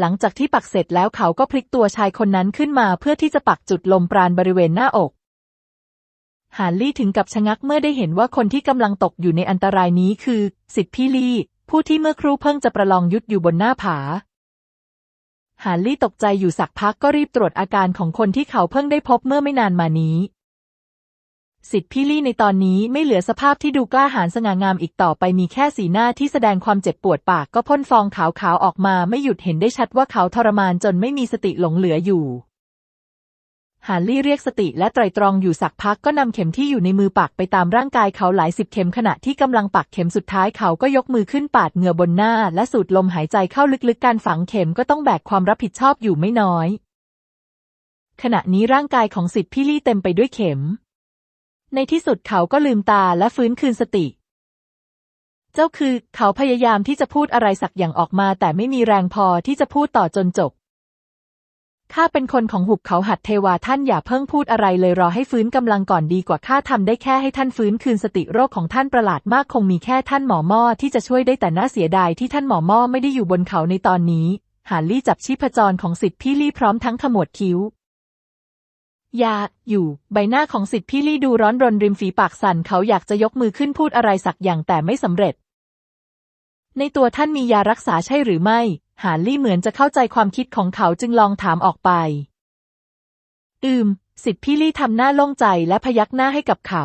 หลังจากที่ปักเสร็จแล้วเขาก็พลิกตัวชายคนนั้นขึ้นมาเพื่อที่จะปักจุดลมปราณบริเวณหน้าอกหานลี่ถึงกับชะงักเมื่อได้เห็นว่าคนที่กำลังตกอยู่ในอันตรายนี้คือ สิทธิพี่ลี่ ผู้ที่เมื่อครู่เพิ่งจะประลองยุทธอยู่บนหน้าผาหานลี่ตกใจอยู่สักพักก็รีบตรวจอาการของคนที่เขาเพิ่งได้พบเมื่อไม่นานมานี้ สิทธิพี่ลี่ในตอนนี้ไม่เหลือสภาพที่ดูกล้าหาญสง่างามอีกต่อไปมีแค่สีหน้าที่แสดงความเจ็บปวดปากก็พ่นฟองขาวๆออกมาไม่หยุดเห็นได้ชัดว่าเขาทรมานจนไม่มีสติหลงเหลืออยู่หานลี่เรียกสติและไตรตรองอยู่สักพักก็นำเข็มที่อยู่ในมือปักไปตามร่างกายเขาหลายสิบเข็มขณะที่กำลังปักเข็มสุดท้ายเขาก็ยกมือขึ้นปาดเหงื่อบนหน้า และสูดลมหายใจเข้าลึกๆ การฝังเข็มก็ต้องแบกความรับผิดชอบอยู่ไม่น้อย ขณะนี้ร่างกายของสิทธิพี่ลี่เต็มไปด้วยเข็ม ในที่สุดเขาก็ลืมตาและฟื้นคืนสติ เจ้าคือเขาพยายามที่จะพูดอะไรสักอย่างออกมา แต่ไม่มีแรงพอที่จะพูดต่อจนจบ ข้าเป็นคนของหุบเขาหัดเทวาท่านอย่าเพิ่งพูดอะไรเลยรอให้ฟื้นกำลังก่อนดีกว่าข้าทำได้แค่ให้ท่านฟื้นคืนสติโรคของท่านประหลาดมากคงมีแค่ท่านหมอม่อที่จะช่วยได้แต่น่าเสียดายที่ท่านหมอม่อไม่ได้อยู่บนเขาในตอนนี้ หานลี่จับชีพจรของสิทธิพี่ลี่พร้อมทั้งขมวดคิ้ว ยา อยู่ ใบหน้าของสิทธิพี่ลี่ดูร้อนรนริมฝีปากสั่นเขาอยากจะยกมือขึ้นพูดอะไรสักอย่างแต่ไม่สำเร็จ ในตัวท่านมียารักษาใช่หรือไม่ หานลี่เหมือนจะเข้าใจความคิดของเขาจึงลองถามออกไป อืม สิทธิพี่ลี่ทำหน้าโล่งใจและพยักหน้าให้กับเขา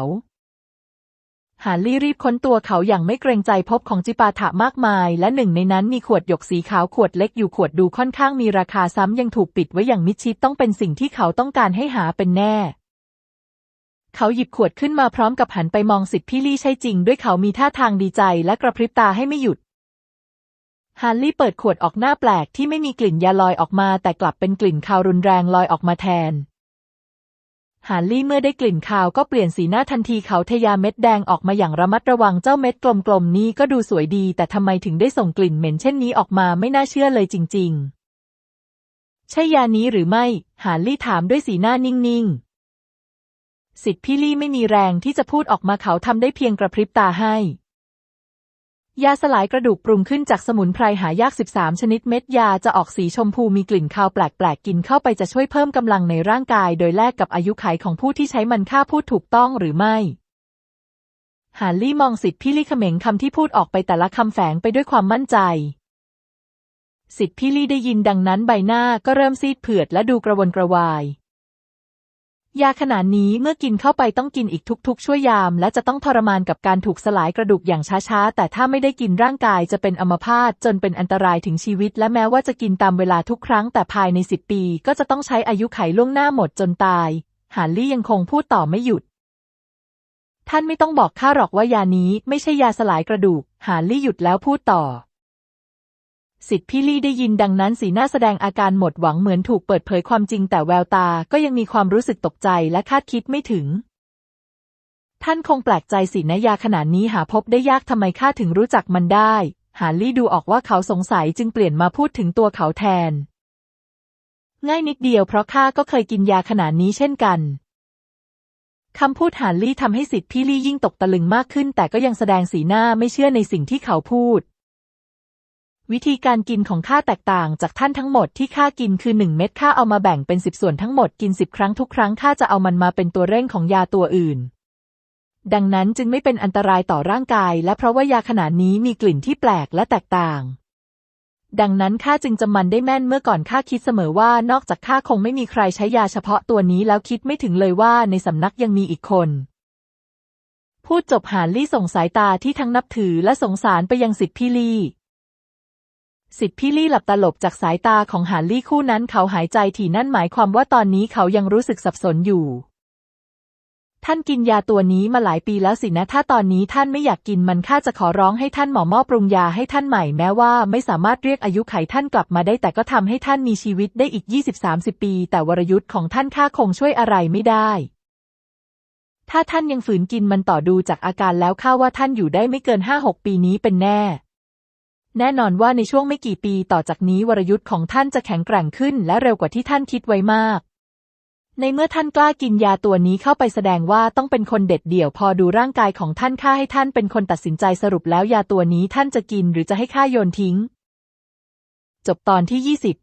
หานลี่รีบค้นตัวเขาอย่างไม่เกรงใจพบของจิปาถะมากมาย และหนึ่งในนั้นมีขวดหยกสีขาวขวดเล็กอยู่ขวดดูค่อนข้างมีราคาซ้ำยังถูกปิดไว้อย่างมิดชิดต้องเป็นสิ่งที่เขาต้องการให้หาเป็นแน่ เขาหยิบขวดขึ้นมาพร้อมกับหันไปมองสิทธิพี่ลี่ใช่จริง ด้วยเขามีท่าทางดีใจและกระพริบตาให้ไม่หยุดฮานลี่เปิดขวดออกหน้าแปลกที่ไม่มีกลิ่นยาลอยออกมา แต่กลับเป็นกลิ่นคาวรุนแรงลอยออกมาแทน ฮานลี่เมื่อได้กลิ่นคาวก็เปลี่ยนสีหน้าทันทีเขาทยาเม็ดแดงออกมาอย่างระมัดระวังเจ้าเม็ดกลมๆนี้ก็ดูสวยดี แต่ทำไมถึงได้ส่งกลิ่นเหม็นเช่นนี้ออกมาไม่น่าเชื่อเลยจริง ๆ ใช่ยานี้หรือไม่ ฮานลี่ถามด้วยสีหน้านิ่ง ๆ สิทธิพี่ลี่ไม่มีแรงที่จะพูดออกมาเขาทำได้เพียงกระพริบตาให้ ยาสลายกระดูกปรุงขึ้นจากสมุนไพรหายาก 13 ชนิดเม็ดยาจะออกสีชมพูมีกลิ่นคาวแปลกๆ กินเข้าไปจะช่วยเพิ่มกำลังในร่างกาย โดยแลกกับอายุขัยของผู้ที่ใช้มันค่าพูดถูกต้องหรือไม่หานลี่มองสิทธิพี่ลี่เขม็งคำที่พูดออกไปแต่ละคำแฝงไปด้วยความมั่นใจ สิทธิพี่ลี่ได้ยินดังนั้นใบหน้าก็เริ่มซีดเผือดและดูกระวนกระวาย ยาขนาดนี้เมื่อกินเข้าไปต้องกินอีกทุกๆ ชั่วยาม และจะต้องทรมานกับการถูกสลายกระดูกอย่างช้าๆ แต่ถ้าไม่ได้กินร่างกายจะเป็นอัมพาตจนเป็นอันตรายถึงชีวิต และแม้ว่าจะกินตามเวลาทุกครั้งแต่ภายในสิบปี ก็จะต้องใช้อายุไขล่วงหน้าหมดจนตาย หานลี่ยังคงพูดต่อไม่หยุด ท่านไม่ต้องบอกข้าหรอกว่ายานี้ไม่ใช่ยาสลายกระดูก หานลี่หยุดแล้วพูดต่อ สิทธิพี่ลี่ได้ยินดังนั้นสีหน้าแสดงอาการหมดหวังเหมือนถูกเปิดเผยความจริงแต่แววตาก็ยังมีความรู้สึกตกใจและคาดคิดไม่ถึง ท่านคงแปลกใจสินะยาขนาดนี้หาพบได้ยากทำไมข้าถึงรู้จักมันได้ หาลี่ดูออกว่าเขาสงสัยจึงเปลี่ยนมาพูดถึงตัวเขาแทน ง่ายนิดเดียวเพราะข้าก็เคยกินยาขนาดนี้เช่นกันคำพูดหานลี่ทำให้สิทธิพี่ลี่ยิ่งตกตะลึงมากขึ้น แต่ก็ยังแสดงสีหน้าไม่เชื่อในสิ่งที่เขาพูด วิธีการกินของข้าแตกต่างจากท่านทั้งหมดที่ข้ากินคือหนึ่งเม็ดข้าเอามาแบ่งเป็นสิบส่วนทั้งหมดกินสิบครั้งทุกครั้งข้าจะเอามันมาเป็นตัวเร่งของยาตัวอื่น ดังนั้นจึงไม่เป็นอันตรายต่อร่างกาย และเพราะว่ายาขนาดนี้มีกลิ่นที่แปลกและแตกต่าง ดังนั้นข้าจึงจำมันได้แม่นเมื่อก่อนข้าคิดเสมอว่านอกจากข้าคงไม่มีใครใช้ยาเฉพาะตัวนี้แล้วคิดไม่ถึงเลยว่าในสำนักยังมีอีกคนพูดจบหานลี่ส่งสายตาที่ทั้งนับถือและสงสารไปยังสิทธิพี่ลี่ สิทธิพี่ลี่หลับตาหลบจากสายตาของหานลี่คู่นั้นเขาหายใจถี่นั่นหมายความว่าตอนนี้เขายังรู้สึกสับสนอยู่ ท่านกินยาตัวนี้มาหลายปีแล้วสินะ ถ้าตอนนี้ท่านไม่อยากกินมันข้าจะขอร้องให้ท่านหมอมอปรุงยาให้ท่านใหม่แม้ว่าไม่สามารถเรียกอายุไขท่านกลับมาได้ แต่ก็ทำให้ท่านมีชีวิตได้อีก 20-30 ปี แต่วรยุทธ์ของท่านข้าคงช่วยอะไรไม่ได้ถ้าท่านยังฝืนกินมันต่อดูจากอาการแล้วข้าว่าท่านอยู่ได้ไม่เกินห้าหกปีนี้เป็นแน่ แน่นอนว่าในช่วงไม่กี่ปีต่อจากนี้วรยุทธ์ของท่านจะแข็งแกร่งขึ้นและเร็วกว่าที่ท่านคิดไว้มาก ในเมื่อท่านกล้ากินยาตัวนี้เข้าไปแสดงว่าต้องเป็นคนเด็ดเดี่ยวพอดูร่างกายของท่านข้าให้ท่านเป็นคนตัดสินใจสรุปแล้วยาตัวนี้ท่านจะกินหรือจะให้ข้าโยนทิ้ง จบตอนที่ยี่สิบ